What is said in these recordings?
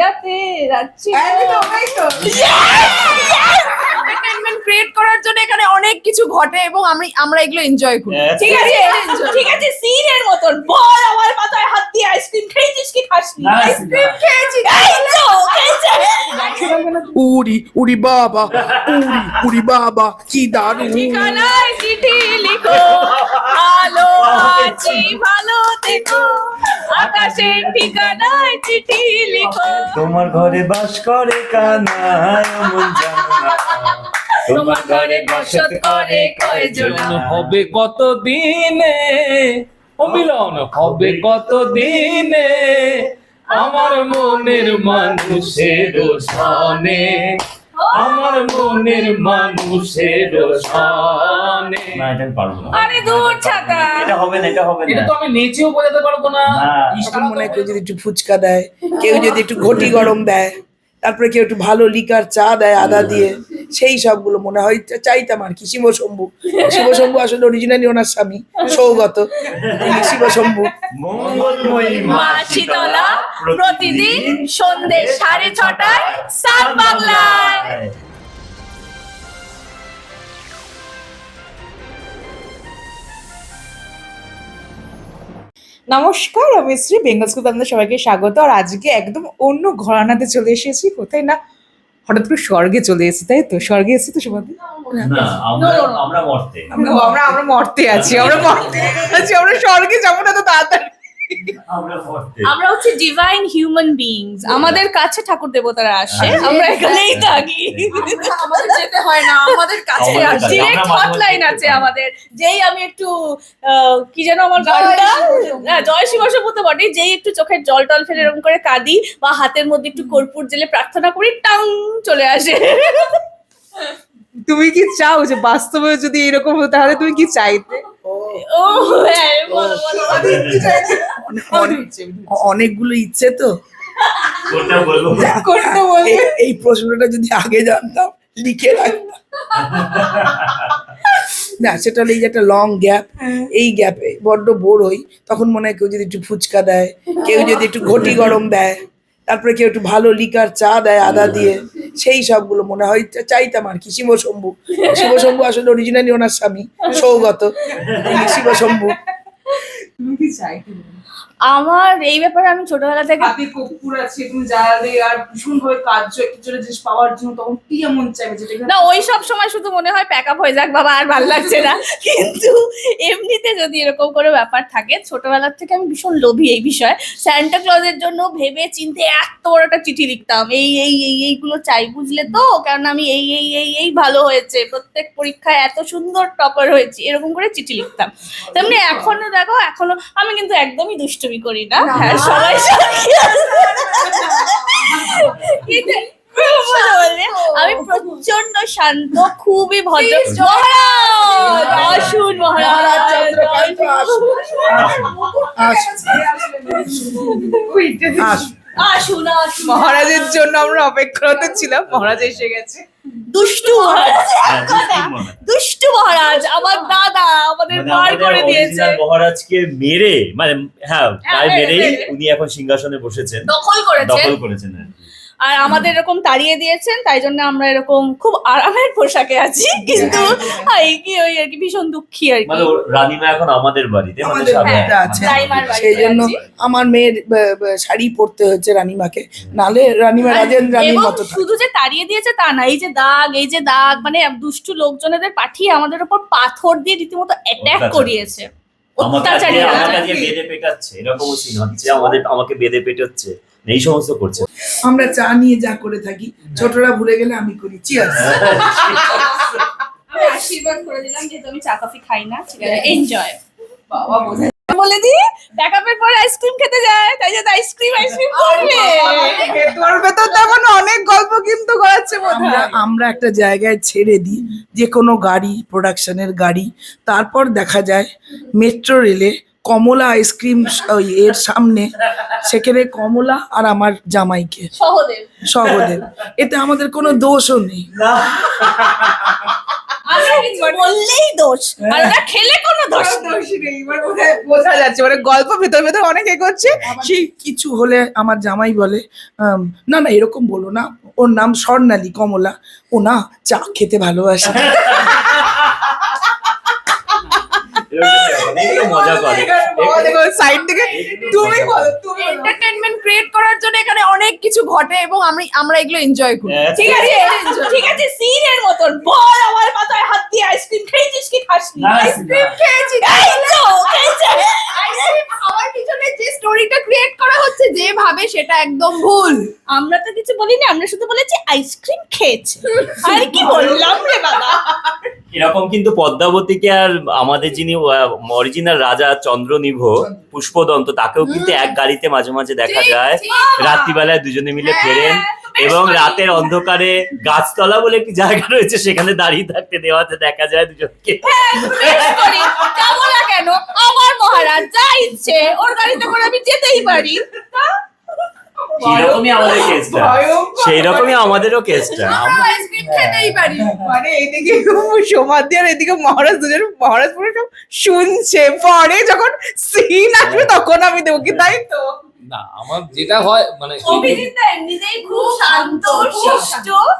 নিরাতে যাচ্ছি একদম, এই তো। এন্টারটেইনমেন্ট ক্রিয়েট করার জন্য এখানে অনেক কিছু ঘটে এবং আমি আমরা এগুলো এনজয় করি। ঠিক আছে? ঠিক আছে সিনের মতন। বল আমার মাথায় হাত দিয়ে আইসক্রিম খেয়েছিস কি খাসনি? আইসক্রিম। খেয়েছি। উড়ি উড়ি বাবা উড়ি উড়ি বাবা কি দারুণ। ঠিকানায় চিঠি লিখো ভালো আছি ভালো থেকো আকাশের ঠিকানায় চিঠি লিখো। তোমার ঘরে বাস করে কানায় মন জানো তোমার ঘরে বসত করে কয়জন? হবে কত দিনে ও মিলন হবে কত দিনে আমার মনের মানুষের সনে আমার মনের মানুষের সনে না এটা আমি পারব না। আরে দূর ছাতা। এটা হবে না এটা হবে এটা না তো আমি নেচেও বোঝাতে পারব না। না। মনে হয় কেউ যদি একটু ফুচকা দেয় কেউ যদি একটু ঘটি গরম দেয়। তারপরে কেউ একটু ভালো লিকার চা দেয় আদা দিয়ে সেই সবগুলো মনে হয় চাইতাম আর কি শিব শম্ভু শিব শম্ভু আসলে অরিজিনালি ওনার স্বামী সৌগত। শিব শম্ভু মা শীতলা প্রতিদিন সন্ধ্যে সাড়ে ছটায় সাত বাংলায়। নমস্কার আমি শ্রী বেঙ্গল স্কুল আপনাদের সবাইকে স্বাগত। আর আজকে একদম অন্য ঘরানাতে চলে এসেছি। কোথায় না? হঠাৎ করে স্বর্গে চলে এসেছি তাই তো? স্বর্গে এসেছি তো সবাই? আমরা আমরা মরতে। আমরা আমরা মরতে আছি আমরা মর্তে আছি আমরা স্বর্গে যাব না তো তাড়াতাড়ি। আমরা হচ্ছে ডিভাইন হিউম্যান বিংস আমাদের কাছে ঠাকুর দেবতারা আসে আমরা এখানেই থাকি। আমাদের যেতে হয় না আমাদের কাছে ডিরেক্ট হটলাইন আছে আমাদের। যেই আমি একটু আহ, কি যেন আমার গানটা। হ্যাঁ জয় শিবশম্ভু তো বটে। যেই একটু চোখের জল টল ফেলে এরকম করে কাঁদি বা হাতের মধ্যে একটু কর্পূর জেলে প্রার্থনা করি টাং চলে আসে। তুমি কি চাও যে বাস্তবে যদি এরকম হতো তাহলে তুমি কি চাইতে? ও বলো বলো অনেক- অনেক- অনেকগুলো ইচ্ছে তো। এই প্রশ্নটা যদি আগে জানতাম লিখে রাখতাম। না সেটা হলো এই যে একটা লং গ্যাপ এই গ্যাপে বড্ড বোর হই তখন মনে হয় কেউ যদি একটু ফুচকা দেয় কেউ যদি একটু ঘটি গরম দেয়। তারপরে কেউ একটু ভালো লিকার চা দেয় আদা দিয়ে সেই সবগুলো মনে হয় চাইতাম আর কি। শিবশম্ভু। শিবশম্ভু শিব শম্ভু আসলে অরিজিনালি ওনার স্বামী সৌগত। শিবশম্ভু। শিব শম্ভু তুমি কি আমার এই ব্যাপারে আমি ছোটবেলা থেকে হাতে কর্পূর আছে তুমি জ্বালালে আর ভীষণ ভাবে কার্য একটা জোরে জিনিস পাওয়ার জন্য তখন কি এমন চাইবে যেটা না ওই সব সময় শুধু মনে হয় প্যাক আপ হয়ে যাক বাবা আর ভালো লাগছে না। কিন্তু এমনিতে যদি এরকম করে ব্যাপার থাকে ছোটবেলার থেকে আমি ভীষণ লোভী এই বিষয়ে। স্যান্টা ক্লজের জন্য ভেবে চিনতে এত বড় একটা চিঠি লিখতাম। এই এই এই এইগুলো চাই বুঝলে তো? কারণ আমি এই এই এই এই ভালো হয়েছে। প্রত্যেক পরীক্ষায় এত সুন্দর টপার হয়েছি। এরকম করে চিঠি লিখতাম। তেমনি এখনও দেখো এখনও আমি কিন্তু একদমই দুষ্টুমি করি না। হ্যাঁ সবাই আমি প্রচণ্ড শান্ত খুবই ভদ্র। মহারাজ! আসুন। মহারাজ। চন্দ্রকান্ত আসুন। মহারাজের জন্য আমরা অপেক্ষারত ছিলাম মহারাজ এসে গেছে। দুষ্টু মহারাজ হ্যাঁ, দুষ্টু মহারাজ। আমার দাদা আমাদের মানে করে দিয়েছে। মহারাজকে মেরে মানে হ্যাঁ প্রায় মেরে, মেরেই উনি এখন সিংহাসনে বসেছেন। দখল করেছেন। দখল করেছেন আর আমাদের এরকম তাড়িয়ে দিয়েছেন তাই জন্য আমরা এরকম খুব আরামের পোশাকে আছি। কিন্তু এই কি ওই আর কি ভীষণ দুঃখী আর মানে কি ওর রানীমা এখন আমাদের বাড়িতে মানে আমাদের বাড়িতে আছে। সেই জন্য আমার মেয়ের শাড়ি পরতে হয়েছে রানীমাকে। নালে রানীমা রাজেন রানীর মতো শুধু যে তাড়িয়ে দিয়েছে তা না এই যে দাগ এই যে দাগ মানে দুষ্টু লোকজনেদের পাঠিয়ে আমাদের উপর পাথর দিয়ে রীতিমতো অ্যাটাক করিয়েছে। আমাকে অত্যাচারী আজকে- আমাকে বেঁধে পেটাচ্ছে এরকমও সিন হচ্ছে। আমাদের আমাকে বেঁধে পেটাচ্ছে। এই সমস্ত করছে। আমরা চা নিয়ে যা করে থাকি ছোটরা ভুলে গেলে আমি করি। চিয়ার্স আশীর্বাদ করে দিলাম যেহেতু আমি চা কফি খাই না এনজয় বাবা বোঝা। বলে দি ব্যাকআপের পরে আইসক্রিম খেতে যায় তাই জন্য আইসক্রিম আইসক্রিম করবে। তোর ভেতর তেমন অনেক গল্প কিন্তু গড়াচ্ছে বোধ আমরা আমরা একটা জায়গায় ছেড়ে দিই যে কোনো গাড়ি প্রোডাকশনের গাড়ি তারপর দেখা যায় মেট্রো রেলে কমলা আইসক্রিম ওই এর সামনে সেখানে কমলা আর আমার জামাইকে। সহদেব। এতে আমাদের কোনো দোষও নেই। বললেই দোষ। আর ওরা খেলে কোনো দোষ নেই। বোঝা যাচ্ছে মানে গল্প ভেতর ভেতর অনেক এগোচ্ছে। সেই কিছু হলে আমার জামাই বলে না না এরকম বলো না। ওর নাম স্বর্ণালী কমলা। ও না চা খেতে ভালোবাসে। এগুলো মজা করে সাইড থেকে তুমি বলো তুমি বলো। ক্রিয়েট করার জন্য এখানে অনেক কিছু ঘটে এবং আমি আমরা এগুলো এনজয় করি। ঠিক আছে? ঠিক আছে সিনের মতন। বল আমার মাথায় হাত দিয়ে আইসক্রিম খেয়েছিস কি খাসনি? আইসক্রিম খেয়েছি। এই তো খেয়েছে আইসক্রিম খাওয়ার পিছনে যে স্টোরিটা ক্রিয়েট করা হচ্ছে যেভাবে সেটা একদম ভুল। আমরা তো কিছু বলিনি আমরা শুধু বলেছি আইসক্রিম খেয়েছি। আর কি বললাম রে বাবা? এরকম কিন্তু পদ্মাবতীকে আর আমাদের যিনি অরিজিনাল রাজা চন্দ্রনিভ পুষ্পদন্ত তাকেও কিন্তু এক গাড়িতে মাঝে মাঝে দেখা যায়। রাত্রিবেলায় দুজনে মিলে ফেরেন এবং রাতের অন্ধকারে গাছতলা বলে একটি জায়গা রয়েছে সেখানে দাঁড়িয়ে থাকতে দেওয়াতে দেখা যায় দুজনকে। না কেন? আমার মহারাজ যা ইচ্ছে ওর গাড়িতে করে আমি যেতেই পারি। সেইরকমই আমাদের কেসটা ভয়ঙ্কর। সেই রকমই আমাদেরও কেসটা পারি। মানে এদিকে সমাধি আর এদিকে মহারাজ দুজন মহারাজ পুরো সব শুনছে। পরে যখন সিন আসবে তখন আমি দেবো কি তাই তো? না আমার যেটা হয় মানে অভিজিৎ দা এমনিতেই খুব শান্ত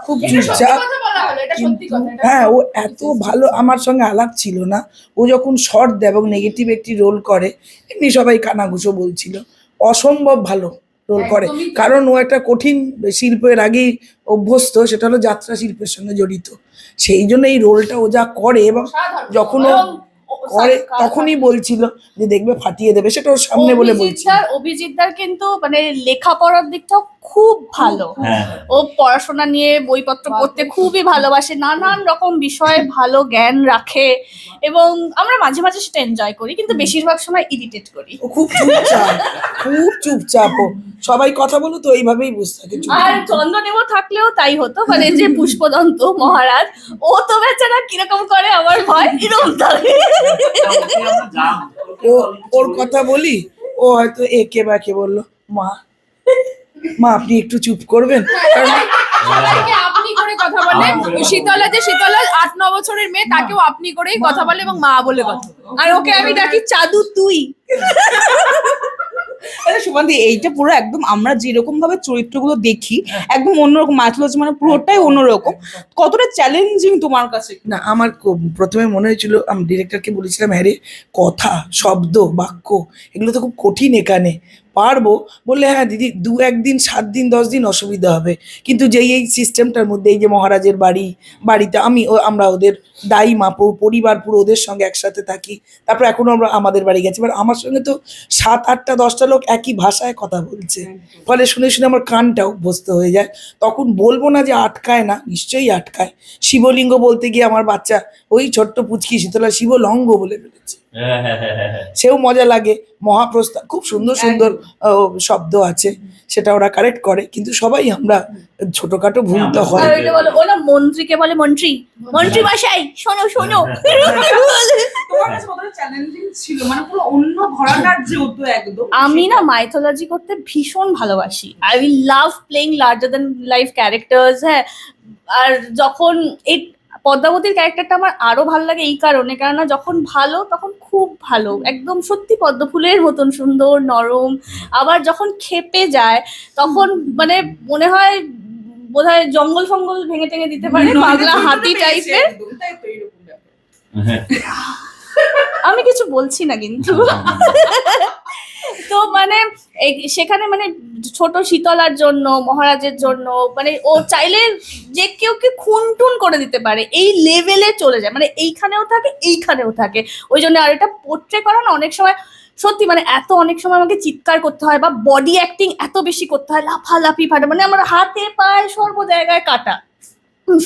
খুব এটা সত্যি চুপচাপ কথা বলা হলো এটা সত্যি কিন্তু কথা এটা হ্যাঁ ও এত ভালো আমার সঙ্গে আলাপ ছিল না। ও যখন শর্ট দেয় এবং নেগেটিভ একটি রোল করে এমনি সবাই কানাঘুষো বলছিল। অসম্ভব ভালো। রোল করে। কারণ ও একটা কঠিন শিল্পের আগেই অভ্যস্ত সেটা হলো যাত্রা শিল্পের সঙ্গে জড়িত। সেই জন্য এই রোলটা ও যা করে এবং যখন ও করে তখনই বলছিল যে দেখবে ফাটিয়ে দেবে সেটা ওর সামনে বলে বলছিল। অভিজিৎদার কিন্তু মানে লেখাপড়ার দিকটাও খুব ভালো। হ্যাঁ ও পড়াশোনা নিয়ে বইপত্র পড়তে খুবই ভালোবাসে নানান রকম বিষয়ে ভালো জ্ঞান রাখে এবং আমরা মাঝে মাঝে সেটা এনজয় করি কিন্তু বেশিরভাগ সময় ইরিটেট করি। ও খুব চুপচাপ খুব চুপচাপ ও। সবাই কথা বলো তো এইভাবেই বুঝতে থাকে আর চন্দ্রদেব থাকলেও তাই হতো মানে যে পুষ্পদন্ত মহারাজ ও তো বেচারা কীরকম করে আমার ভয় এরকম থাকে ও ওর কথা বলি ও হয়তো একে বাকে বলল মা মা আপনি একটু চুপ করবেন। আপনি করে কথা বলে। শীতলা যে শীতলা আট ন বছরের মেয়ে তাকেও আপনি করেই কথা বলে এবং মা বলে কথা আর ওকে আমি ডাকি চাদু তুই। সুমান্তি এইটা পুরো একদম আমরা যেরকম ভাবে চরিত্রগুলো দেখি একদম অন্যরকম মাইথোলজি মানে পুরোটাই অন্যরকম। কতটা চ্যালেঞ্জিং তোমার কাছে? না আমার প্রথমে মনে হয়েছিল আমি ডিরেক্টরকে বলেছিলাম হ্যাঁ রে কথা শব্দ বাক্য এগুলো তো খুব কঠিন এখানে। পারব? বললে হ্যাঁ দিদি দু একদিন সাত দিন দশ দিন অসুবিধা হবে। কিন্তু যেই এই সিস্টেমটার মধ্যে এই যে মহারাজের বাড়ি বাড়িতে আমি ও আমরা ওদের দায়ী মা পুরো পরিবার পুরো ওদের সঙ্গে একসাথে থাকি। তারপর এখনও আমরা আমাদের বাড়ি গেছি। এবার আমার সঙ্গে তো সাত আটটা দশটা লোক একই ভাষায় কথা বলছে। ফলে শুনে শুনে আমার কানটা অভ্যস্ত হয়ে যায়। তখন বলব না যে আটকায় না নিশ্চয়ই আটকায়। শিবলিঙ্গ বলতে গিয়ে আমার বাচ্চা ওই ছোট্ট পুচকি শীতলা শিবলঙ্গ বলে ফেলেছে। সেও মজা লাগে মহাপ্রস্থান খুব সুন্দর সুন্দর শব্দ আছে সেটা ওরা কারেক্ট করে কিন্তু সবাই আমরা ছোটখাটো ভুল তো হয়। ওইটা বলে ও না মন্ত্রীকে বলে মন্ত্রী। মন্ত্রী মশাই শোনো শোনো। তোমার কাছে কতটা চ্যালেঞ্জিং ছিল? মানে পুরো অন্য ঘরানার যেহেতু একদম। আমি না মাইথোলজি করতে ভীষণ ভালোবাসি। I will love playing larger than life characters হ্যাঁ। আর যখন এই পদ্মাবতীর ক্যারেক্টারটা আমার আরও ভালো লাগে এই কারণে। কেননা যখন ভালো তখন খুব ভালো। একদম সত্যি পদ্ম ফুলের মতন সুন্দর নরম। আবার যখন খেপে যায় তখন মানে মনে হয় বোধহয় জঙ্গল ফঙ্গল ভেঙে টেঙে দিতে পারে পাগলা হাতি টাইপের আমি কিছু বলছি না কিন্তু। তো মানে সেখানে মানে ছোট শীতলার জন্য, মহারাজের জন্য মানে ও চাইলে যে কেউ কে খুন টুন করে দিতে পারে, এই লেভেলে চলে যায়। মানে এইখানেও থাকে এইখানেও থাকে। ওই জন্য আর এটা পোট্রে করা না, অনেক সময় সত্যি মানে এত অনেক সময় আমাকে চিৎকার করতে হয় বা বডি অ্যাক্টিং এত বেশি করতে হয়, লাফালাফি ফাটা মানে আমার হাতে পায়ে সর্ব জায়গায় কাটা।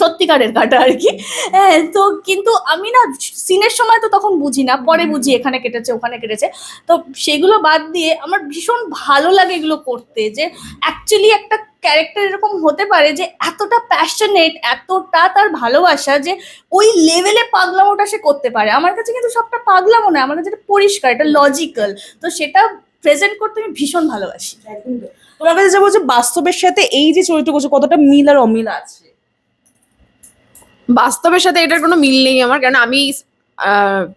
সত্যিকারের কাটা আর কি। হ্যাঁ তো কিন্তু আমি না সিনের সময় তো তখন বুঝি না পরে বুঝি এখানে কেটেছে ওখানে কেটেছে। তো সেগুলো বাদ দিয়ে আমার ভীষণ ভালো লাগে এগুলো করতে যে অ্যাকচুয়ালি একটা ক্যারেক্টার এরকম হতে পারে যে এতটা প্যাশনেট এতটা তার ভালোবাসা যে ওই লেভেলে পাগলামোটা সে করতে পারে। আমার কাছে কিন্তু সবটা পাগলামো না আমার কাছে এটা পরিষ্কার এটা লজিক্যাল তো সেটা প্রেজেন্ট করতে আমি ভীষণ ভালোবাসি। তোমার কাছে যাব যে বাস্তবের সাথে এই যে চরিত্র করছে কতটা মিল আর অমিল আছে। বাস্তবের সাথে এটার কোনো মিল নেই আমার, কারণ আমি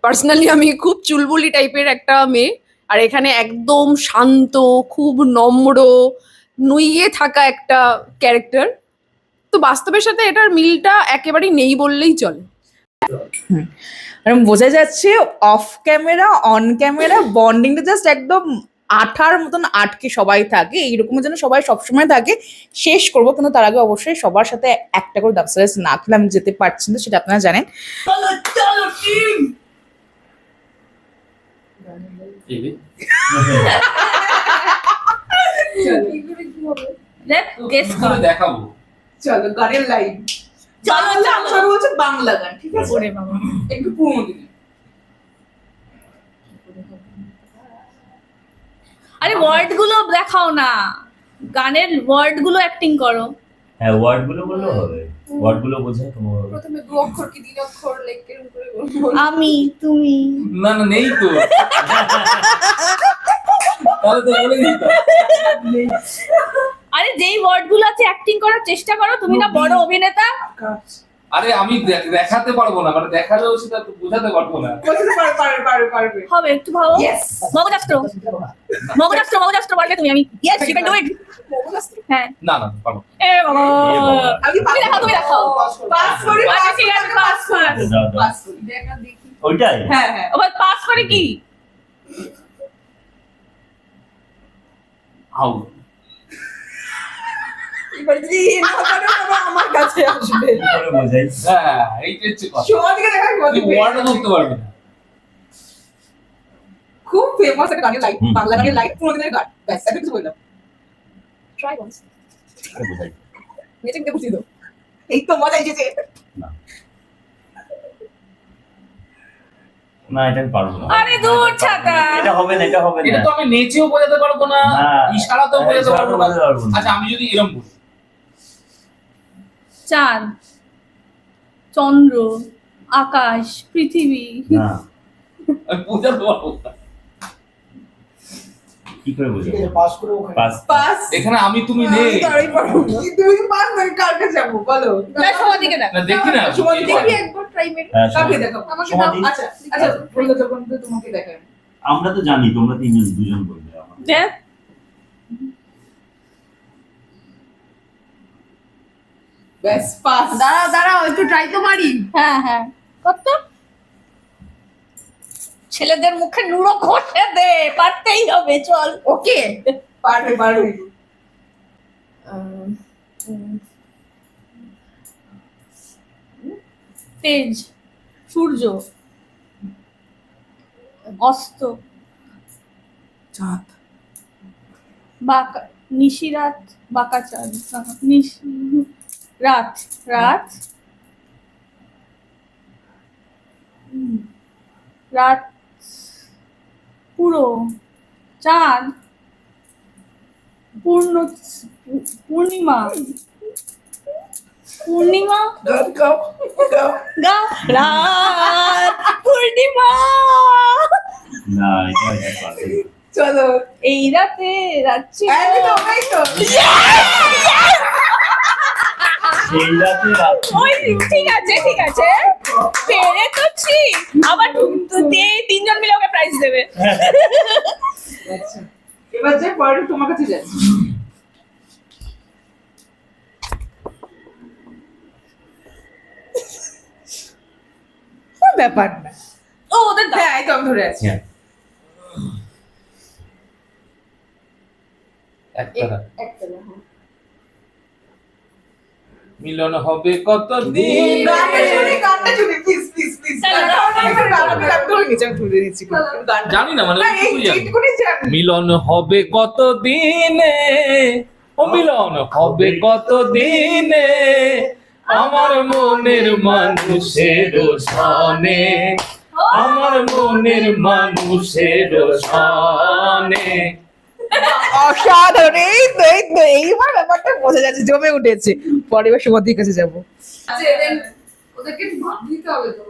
পার্সোনালি আমি খুব চুলবুলি টাইপের একটা মেয়ে, আর এখানে একদম শান্ত, খুব নম্র, নুইয়ে থাকা একটা ক্যারেক্টার তো বাস্তবের সাথে এটার মিলটা একেবারেই নেই বললেই চলে। বোঝা যাচ্ছে অফ ক্যামেরা অন ক্যামেরা বন্ডিংটা জাস্ট একদম আঠার মতন আটকে সবাই থাকে এইরকম যেন সবাই সবসময় থাকে। শেষ করব কিন্তু তার আগে অবশ্যই সবার সাথে একটা করে দাবসাইজ না খেলে আমি যেতে পারছি না সেটা আপনারা জানেন। গেস কর দেখাবো চলো গানের লাইন চলো চলো হচ্ছে বাংলা গান ঠিক আছে? একটু পুরোনো আরে ওয়ার্ডগুলো দেখাও না। গানের ওয়ার্ডগুলো অ্যাক্টিং করো। হ্যাঁ ওয়ার্ডগুলো বললেও হবে। ওয়ার্ডগুলো বোঝায় তোমার প্রথমে দু অক্ষর কি তিন অক্ষর লাইক এরকম করে বলব? আমি তুমি। না না নেই তো। তাহলে তো বলে দিতাম। আরে যেই ওয়ার্ডগুলো আছে অ্যাক্টিং করার চেষ্টা করো। তুমি না বড় অভিনেতা। আরে আমি দেখাতে পারব না মানে দেখালেও সেটা তো বোঝাতে পারব না। পারবে পারবে পারবে। হবে একটু ভাবো। মগজাস্ত্র। মগজাস্ত্র মগজাস্ত্র বলবে তুমি আমি। Yes you can do it হ্যাঁ। না না পারব। এ বাবা। আমি তুমি দেখাও তুমি দেখাও। পাস করি পাস কর। পাস করি। দেখা দেখি। ওইটাই? হ্যাঁ হ্যাঁ। আবার পাস করে কি? আউ যদি পারো আমার কাছে আসবে। করে বোঝাই। হ্যাঁ এইটা হচ্ছে কথা। সবার দেখা তুই ওয়ার্ডও ধরতে পারবি না। খুব ফেমাস একটা গানের বাংলা গানের পুরো দিনের গান। ব্যাস আমি কিছু বললাম। ট্রাই ওয়ান্স বোঝাই। নিতে বুঝিয়ে দাও। এই তো মজা এসেছে। না। এটা আমি পারব না। আরে দূর ছাতা। এটা হবে না এটা হবে এটা তো আমি নেচেও বোঝাতে পারব না। ইশারাতেও বোঝাতে পারব না। বোঝাতে পারব না। আচ্ছা আমি যদি এরকম বলি। চাঁদ চন্দ্র আকাশ পৃথিবী। না। বোঝাতে পারব কি করে বোঝাবো? পাস করে পাস পাস এখানে আমি তুমি নেই। তারই পারব তুমি পাস করে কার কাছে যাব? বলো। না সবার দিকে দেখ। না দেখি না সবাই কি একবার ট্রাই মেরে হ্যাঁ, কাকে সবাই- আমাকে দাও। আচ্ছা আচ্ছা যখন তোমাকে দেখাই আমরা তো জানি তোমরা তিনজন দুজন বলবে। আমার ব্যাস পাস দাঁড়াও একটু ট্রাই তো মারি। হ্যাঁ হ্যাঁ। কত? ছেলেদের মুখে নুড়ো ঘষে দে পারতেই হবে চল। ওকে পারবে পারবে। তেজ সূর্য অস্ত। চাঁদ। বাঁকা নিশিরাত বাঁকা চাঁদ নিশি রাত রাত। রাত পুরো চাঁদ পূর্ণ পূর্ণিমা। পূর্ণিমা? গাও গাও গাও। গা রাত পূর্ণিমা। না এটা এটা পারবে না। চলো। এই রাতে রাত্রি একদম এই তো সেই রাতে ওই ঠিক আছে ঠিক আছে। পেরেছি আবার তো দিয়ে তিনজন মিলে ওকে প্রাইজ দেবে। আচ্ছা এবার যে পরের তোমার কাছে যাচ্ছে। ব্যাপার না। ও ওদের। হ্যাঁ আমি ধরে আছি। হ্যাঁ। মিলন হবে কত দিন জানি না মানে মিলন হবে কত দিনে ও মিলন হবে কত দিনে আমার মনের মানুষের সনে আমার মনের মানুষের সনে অসাধারণ। এই তো এই তো এইবার ব্যাপারটা বোঝা যাচ্ছে জমে উঠেছে। পরে এবার সুমতির কাছে যাব। ওদেরকে ভাব দিতে হবে তো।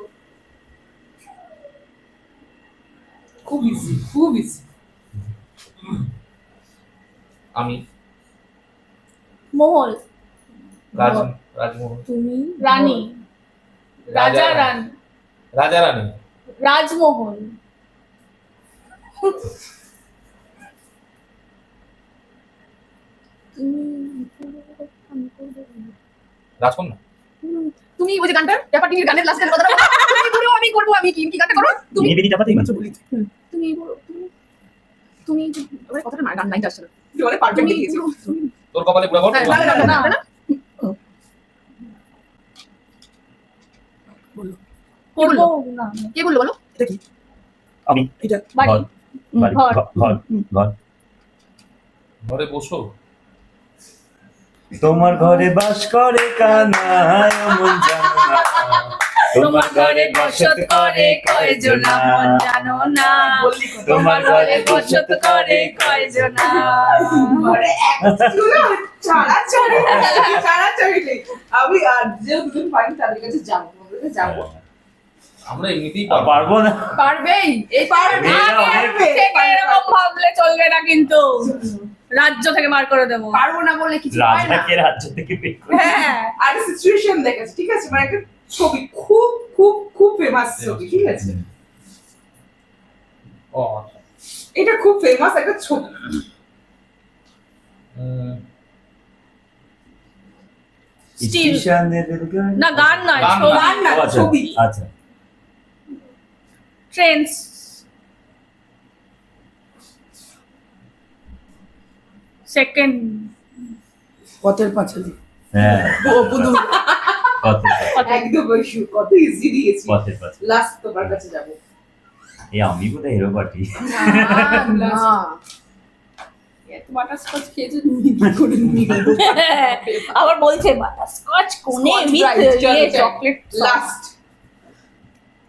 খুব ইজি খুব ইজি আমি। মহল। রাজ রাজমোহন তুমি? রানী। রাজা রান। রাজা রানী। রাজমোহন রাজকন্যা তুমি ওই যে গানটা ব্যাপার টিভির গানের লাস্টের কথাটা তুমি করো আমি করব আমি কি কি গানটা করো তুমি তুমি বেরিয়ে যাবাতেই মাত্র তুমি তুমি তুমি ওই কথাটা না গান লাইনটা আসছে না। পারফেক্ট তুমি তোর কপালে পুরো না, না, না, না, না, না। করব না। কে বলল বলো? এটা কি? আমি। এটা। বাড়ি। ঘর, বাড়ি, ঘর। ঘর, ঘর ঘর। ঘরে বসো। তোমার ঘরে বাস করে কানায় মন জানো না। তোমার ঘরে বসত করে কয়জনা মন জানো না। তোমার ঘরে বসত করে কয়জনা ঘরে। আমি আর যে দুজন পারি তাদের কাছে যাব যাব। আমরা এমনিতেই পারব পারব না। পারবেই। এই পারবে। থেকে এরকম ভাবলে চলবে না কিন্তু। রাজ্য থেকে বার করে দেবো। পারব না বললে কিছু হয় না। রাজাকে রাজ্য থেকে বের করে হ্যাঁ আর সিচুয়েশন দেখেছি ঠিক আছে? মানে একটা ছবি খুব খুব খুব ফেমাস ছবি ঠিক আছে? ও আচ্ছা। এটা খুব ফেমাস একটা ছবি। না গান নয় গান না আচ্ছা, ছবি। আচ্ছা ট্রেন্স সেকেন্ড পথের পাঁচালী। হ্যাঁ। বুধু। পথের পাঁচালী, একদম কত ইজি দিয়েছি। লাস্ট তোমার কাছে যাব। এই আমি বোধহয় হিরো পার্টি না, না। এত বাটারস্কচ খেয়েছে? তুমি কি করে নিয়ে আবার বলছে বাটারস্কচ কোনে চকলেট লাস্ট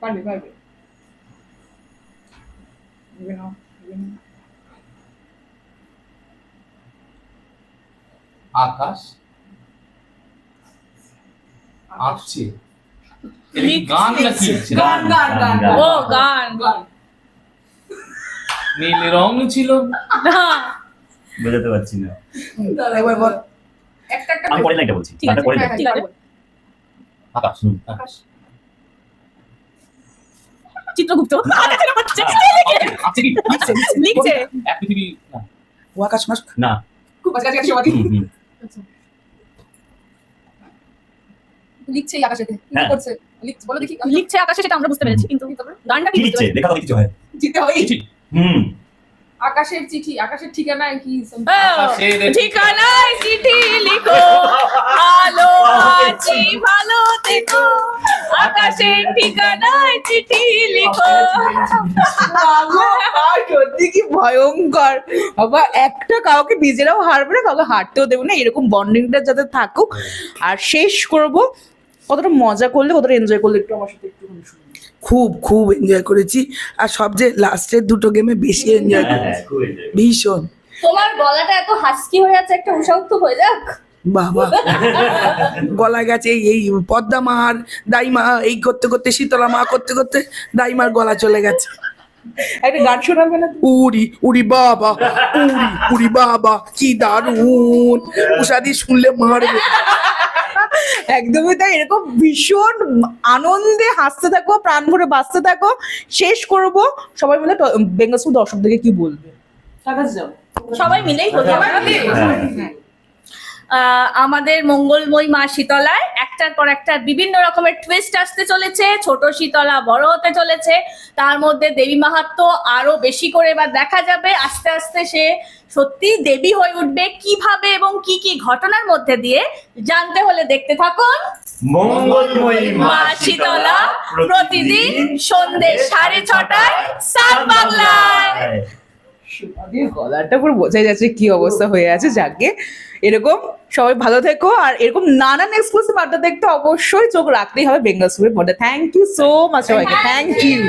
পারবে পারবে। আকাশ আঁকছে। গান নাকি গান গান গান। গান, ও গান। গান। নীল রং ছিল। না। বোঝাতে পারছি না। একবার বল। একটা একটা আমি পরের লাইনটা বলছি। গানটা পরে লাইন। ঠিক আছে। আকাশ আকাশ। চিত্রগুপ্ত। লিখছে। এক পৃথিবী না। ও আকাশ না। খুব কাছাকাছি সবাই। হুম, হুম। লিখছে এই আকাশেতে। কি হ্যাঁ। করছে? লিখছে। বলো দেখি। লিখছে আকাশে সেটা আমরা বুঝতে পেরেছি কিন্তু গানটা কি লিখছে? দেখা কিছু হয়। জিতে হয়। হুম। আকাশের চিঠি আকাশের ঠিকানায় কি some- ঠিকানায় চিঠি লিখো। ভালো আছি ভালো দেখো আকাশের ঠিকানায় চিঠি লিখো। সত্যি কি ভয়ঙ্কর। বাবা একটা কাউকে নিজেরাও হারবে না কাউকে হারতেও দেবো না এরকম বন্ডিংটা যাতে থাকুক। আর শেষ করব কতটা মজা করলে কতটা এনজয় করলে একটু আমার সাথে একটু শুনুন। খুব খুব এনজয় করেছি। আর সবচেয়ে লাস্টের দুটো গেমে বেশি এনজয় হ্যাঁ, করেছি। ভীষণ। তোমার গলাটা এত হাস্কি হয়ে যাচ্ছে একটা উষাউক্ত হয়ে যাক। বাবা। গলা গেছে এই- পদ্মা মার দাইমা এই করতে করতে শীতলা মা করতে করতে দাইমার গলা চলে গেছে। একটা গান শোনাবে না উড়ি উড়ি বাবা উড়ি উড়ি বাবা কি দারুণ উষাদি শুনলে মারবে। একদমই তাই। এরকম ভীষণ আনন্দে হাসতে থাকো প্রাণ ভরে বাঁচতে থাকো। শেষ করব। সবাই মিলে বেঙ্গল দর্শকদেরকে কি বলবে? সবাই মিলেই হ্যাঁ। আমাদের মঙ্গলময় মা শীতলায় একটার পর একটা বিভিন্ন রকমের টুইস্ট আসতে চলেছে ছোট শীতলা বড় হতে চলেছে তার মধ্যে দেবী মাহাত্ম আরও বেশি করে এবার দেখা যাবে আস্তে আস্তে সে সত্যি দেবী হয়ে উঠবে। কীভাবে এবং কি কি ঘটনার মধ্যে দিয়ে জানতে হলে দেখতে থাকুন। মঙ্গলময়ী মা শীতলা প্রতিদিন সন্ধ্যে সাড়ে ছটায় সাত বাংলায়। গলাটা পুরো বোঝাই যাচ্ছে কি অবস্থা হয়ে আছে যাকে এরকম সবাই ভালো থেকো। আর এরকম নানান এক্সক্লুসিভ আড্ডা দেখতে অবশ্যই চোখ রাখতেই হবে বেঙ্গল স্কুলের পর্দা থ্যাংক ইউ সো মাচ সবাইকে। Thank you